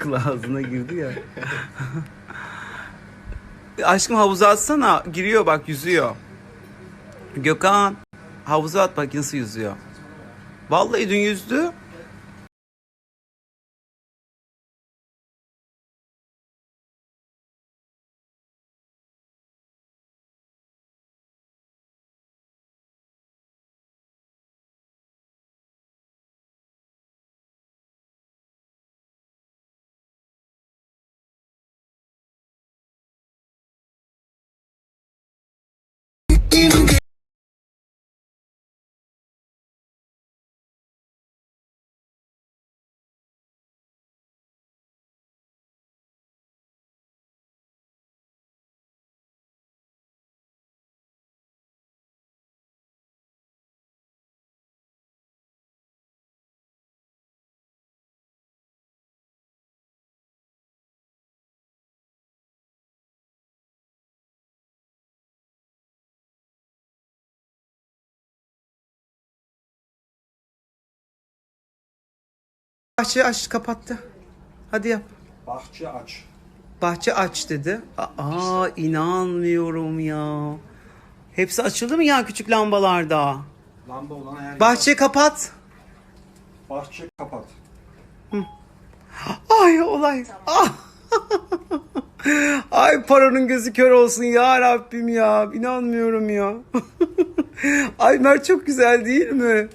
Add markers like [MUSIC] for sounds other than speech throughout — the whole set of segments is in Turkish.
Aklı ağzına girdi ya. [LAUGHS] Aşkım havuza atsana. Giriyor bak yüzüyor. Gökhan. Havuza at bak nasıl yüzüyor. Vallahi dün yüzdü. Bahçe aç kapattı. Hadi yap. Bahçe aç. Bahçe aç dedi. Aa inanmıyorum ya. Hepsi açıldı mı ya küçük lambalarda? Lamba olan her Bahçe kapat. Bahçe kapat. Ay olay. Ah. [LAUGHS] Ay paranın gözü kör olsun ya Rabbim ya. İnanmıyorum ya. [LAUGHS] Ay Mert çok güzel değil mi?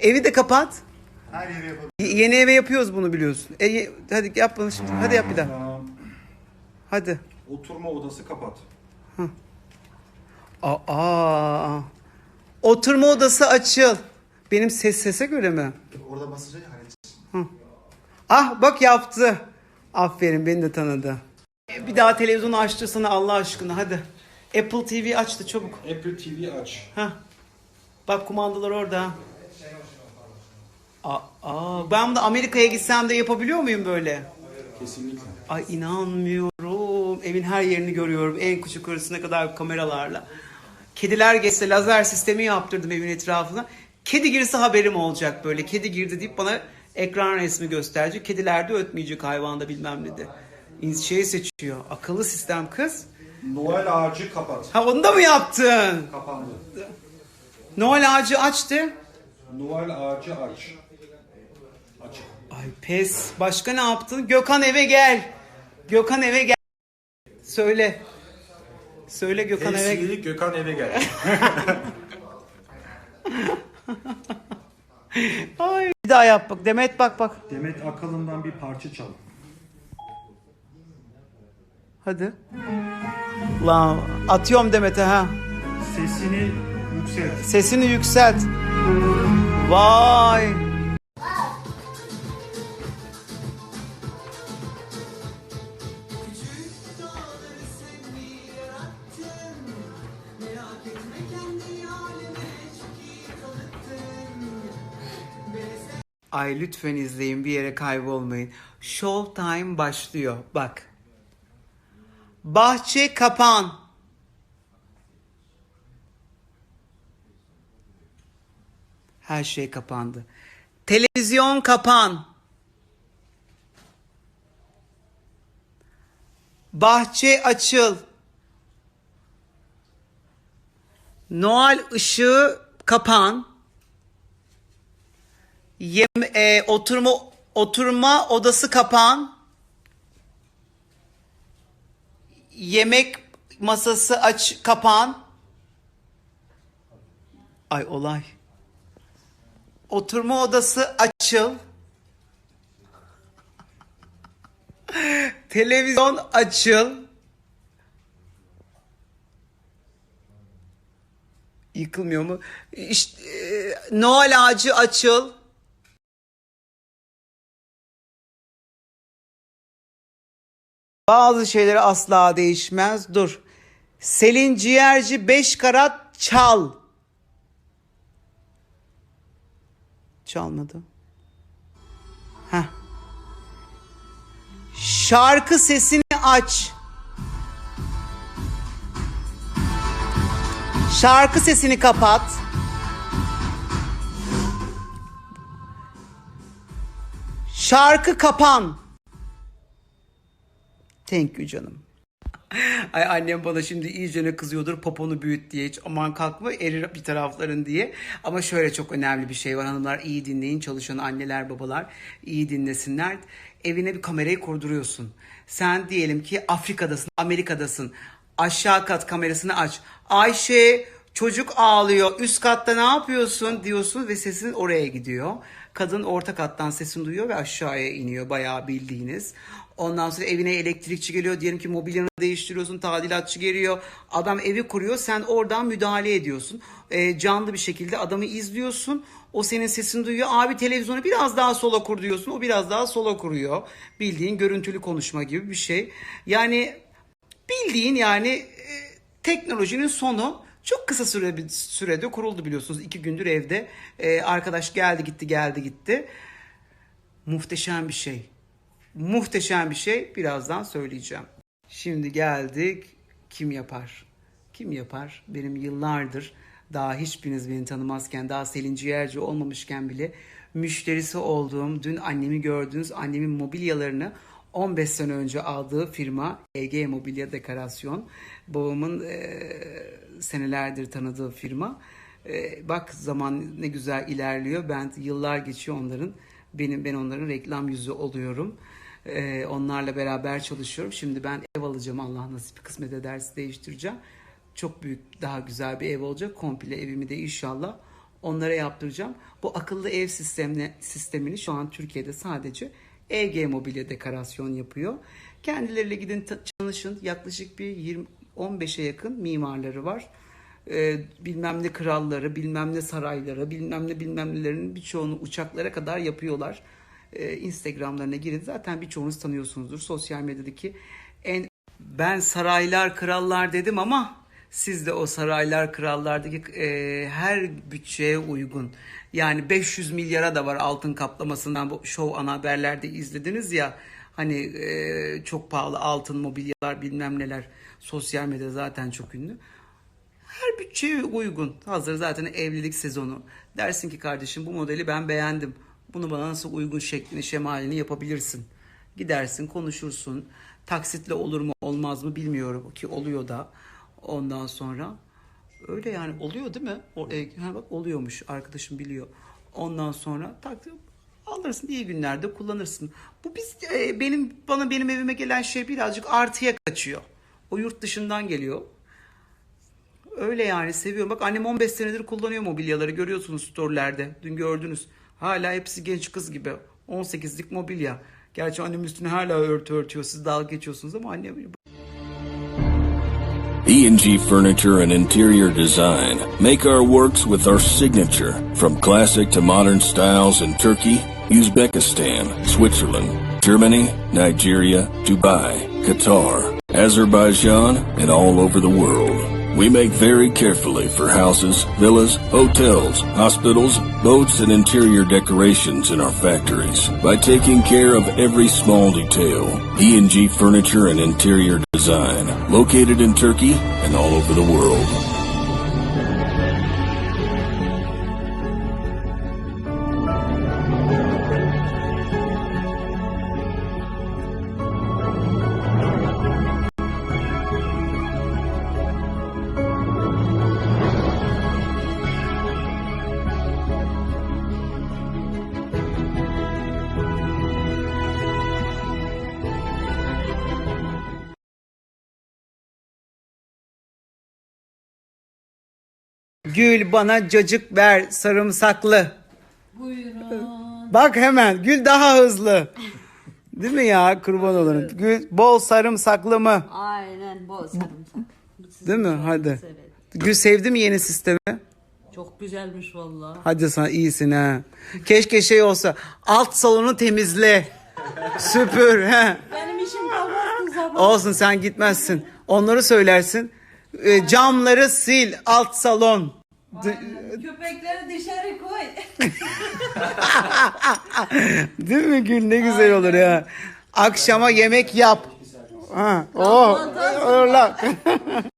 Evi de kapat. Her yere yapalım. Y- Yeni eve yapıyoruz bunu biliyorsun. E, ye- hadi yap bunu şimdi. Hadi yap bir daha. Hadi. Oturma odası kapat. Aa. Oturma odası açıl. Benim ses sese göre mi? Orada basınca halledeceğiz. Ah bak yaptı. Aferin beni de tanıdı. E, Bir daha televizyonu açtırsana Allah aşkına hadi. Apple TV açtı çabuk. Apple TV aç. Hah. Bak kumandalar orada. Aa, aa, ben bunu Amerika'ya gitsem de yapabiliyor muyum böyle? Kesinlikle. Ay inanmıyorum. Evin her yerini görüyorum. En küçük arasına kadar kameralarla. Kediler geçse lazer sistemi yaptırdım evin etrafına. Kedi girse haberim olacak böyle. Kedi girdi deyip bana ekran resmi gösterecek. Kediler de ötmeyecek hayvanda bilmem ne de. Şey seçiyor. Akıllı sistem kız. Noel ağacı kapat. Ha onu da mı yaptın? Kapandı. Noel ağacı açtı. Noel ağacı aç. Aç. Ay pes. Başka ne yaptın? Gökhan eve gel. Gökhan eve gel. Söyle. Söyle Gökhan eve gel. Gökhan eve gel. [LAUGHS] Ay. Bir daha yap bak. Demet bak bak. Demet Akalın'dan bir parça çal. Hadi. Lan atıyorum Demet'e ha. Sesini yükselt. Sesini yükselt. Vay. Ay lütfen izleyin bir yere kaybolmayın. Showtime başlıyor. Bak. Bahçe kapan. Her şey kapandı. Televizyon kapan. Bahçe açıl. Noel ışığı kapan. Yem, e, oturma oturma odası kapan. Yemek masası aç kapan. Ay olay. Oturma odası açıl. Televizyon açıl. Yıkılmıyor mu? İşte, e, Noel ağacı açıl. Bazı şeyleri asla değişmez. Dur. Selin Ciğerci 5 karat çal. Çalmadı. Heh. Şarkı sesini aç. Şarkı sesini kapat. Şarkı kapan. Thank you canım. Ay annem bana şimdi iyicene kızıyordur poponu büyüt diye. Hiç aman kalkma erir bir tarafların diye. Ama şöyle çok önemli bir şey var hanımlar iyi dinleyin çalışan anneler babalar iyi dinlesinler. Evine bir kamerayı kurduruyorsun. Sen diyelim ki Afrika'dasın Amerika'dasın aşağı kat kamerasını aç. Ayşe çocuk ağlıyor üst katta ne yapıyorsun diyorsun ve sesin oraya gidiyor. Kadın orta kattan sesini duyuyor ve aşağıya iniyor bayağı bildiğiniz. Ondan sonra evine elektrikçi geliyor. Diyelim ki mobilyanı değiştiriyorsun. Tadilatçı geliyor. Adam evi kuruyor. Sen oradan müdahale ediyorsun. Ee, canlı bir şekilde adamı izliyorsun. O senin sesini duyuyor. Abi televizyonu biraz daha sola kur diyorsun. O biraz daha sola kuruyor. Bildiğin görüntülü konuşma gibi bir şey. Yani bildiğin yani e, teknolojinin sonu çok kısa süre sürede kuruldu biliyorsunuz. İki gündür evde. E, arkadaş geldi gitti geldi gitti. Muhteşem bir şey. Muhteşem bir şey. Birazdan söyleyeceğim. Şimdi geldik. Kim yapar? Kim yapar? Benim yıllardır daha hiçbiriniz beni tanımazken, daha Selin Ciğerci olmamışken bile müşterisi olduğum, dün annemi gördüğünüz annemin mobilyalarını 15 sene önce aldığı firma EG Mobilya Dekorasyon. Babamın eee, senelerdir tanıdığı firma. Eee, bak zaman ne güzel ilerliyor. Ben yıllar geçiyor onların. Benim ben onların reklam yüzü oluyorum. Eee, onlarla beraber çalışıyorum. Şimdi ben ev alacağım Allah nasip kısmet ederse değiştireceğim. Çok büyük daha güzel bir ev olacak. Komple evimi de inşallah onlara yaptıracağım. Bu akıllı ev sistemini, sistemini şu an Türkiye'de sadece EG Mobilya Dekorasyon yapıyor. Kendileriyle gidin çalışın. Yaklaşık bir 20 15'e yakın mimarları var. Ee, bilmem ne kralları, bilmem ne sarayları, bilmem ne bilmem nelerin birçoğunu uçaklara kadar yapıyorlar. Ee, Instagram'larına girin. Zaten birçoğunuz tanıyorsunuzdur. Sosyal medyadaki en ben saraylar, krallar dedim ama siz de o saraylar, krallardaki e, her bütçeye uygun. Yani 500 milyara da var altın kaplamasından bu show ana haberlerde izlediniz ya. Hani e, çok pahalı altın mobilyalar bilmem neler sosyal medya zaten çok ünlü. Her bütçeye uygun. Hazır zaten evlilik sezonu. Dersin ki kardeşim bu modeli ben beğendim. Bunu bana nasıl uygun şeklini, şemalini yapabilirsin. Gidersin, konuşursun. Taksitle olur mu, olmaz mı bilmiyorum ki oluyor da. Ondan sonra öyle yani oluyor değil mi? O, e, ha bak oluyormuş arkadaşım biliyor. Ondan sonra taksit alırsın iyi günlerde kullanırsın. Bu biz e, benim bana benim evime gelen şey birazcık artıya kaçıyor. O yurt dışından geliyor. Öyle yani seviyorum. Bak annem 15 senedir kullanıyor mobilyaları. Görüyorsunuz storelerde. Dün gördünüz. Hala hepsi genç kız gibi. 18'lik mobilya. Gerçi annem üstüne hala örtü örtüyor. Siz dalga geçiyorsunuz ama annem E&G Furniture and Interior Design make our works with our signature from classic to modern styles in Turkey, Uzbekistan, Switzerland, Germany, Nigeria, Dubai, Qatar, Azerbaijan, and all over the world. We make very carefully for houses, villas, hotels, hospitals, boats, and interior decorations in our factories by taking care of every small detail. E&G Furniture and Interior Design, located in Turkey and all over the world. Gül bana cacık ver sarımsaklı. Buyurun. Bak hemen Gül daha hızlı. Değil mi ya kurban olurum. Gül bol sarımsaklı mı? Aynen bol sarımsak. Değil mi? Hadi. evet. Gül sevdi mi yeni sistemi? Çok güzelmiş vallahi. Hadi sana iyisin ha. Keşke şey olsa alt salonu temizle. Süpür. He. Benim işim kalmazdı zaman. Olsun sen gitmezsin. Onları söylersin. E, camları sil alt salon. Köpekleri dışarı koy. [LAUGHS] Değil mi Gül ne güzel olur ya. Akşama yemek yap. Ha. Oh. Orla. [LAUGHS]